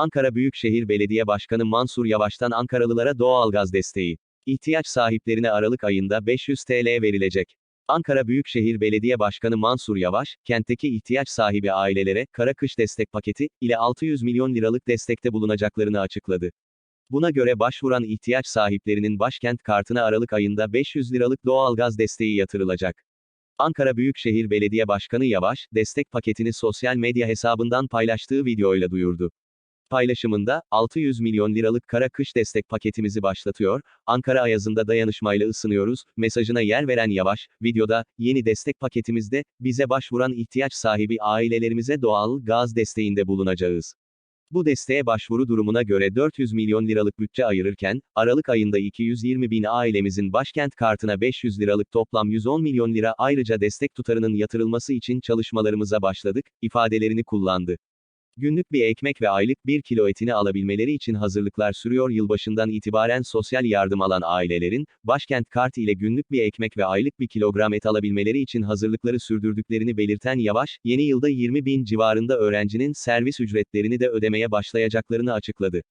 Ankara Büyükşehir Belediye Başkanı Mansur Yavaş'tan Ankaralılara doğalgaz desteği. İhtiyaç sahiplerine Aralık ayında 500 TL verilecek. Ankara Büyükşehir Belediye Başkanı Mansur Yavaş, kentteki ihtiyaç sahibi ailelere kara kış destek paketi ile 600 milyon liralık destekte bulunacaklarını açıkladı. Buna göre başvuran ihtiyaç sahiplerinin başkent kartına Aralık ayında 500 liralık doğalgaz desteği yatırılacak. Ankara Büyükşehir Belediye Başkanı Yavaş, destek paketini sosyal medya hesabından paylaştığı videoyla duyurdu. Paylaşımında, 600 milyon liralık kara kış destek paketimizi başlatıyor, Ankara ayazında dayanışmayla ısınıyoruz, mesajına yer veren Yavaş, videoda, yeni destek paketimizde, bize başvuran ihtiyaç sahibi ailelerimize doğal gaz desteğinde bulunacağız. Bu desteğe başvuru durumuna göre 400 milyon liralık bütçe ayırırken, Aralık ayında 220 bin ailemizin başkent kartına 500 liralık toplam 110 milyon lira ayrıca destek tutarının yatırılması için çalışmalarımıza başladık, ifadelerini kullandı. Günlük bir ekmek ve aylık bir kilo etini alabilmeleri için hazırlıklar sürüyor yılbaşından itibaren sosyal yardım alan ailelerin, başkent kart ile günlük bir ekmek ve aylık bir kilogram et alabilmeleri için hazırlıkları sürdürdüklerini belirten Yavaş, yeni yılda 20 bin civarında öğrencinin servis ücretlerini de ödemeye başlayacaklarını açıkladı.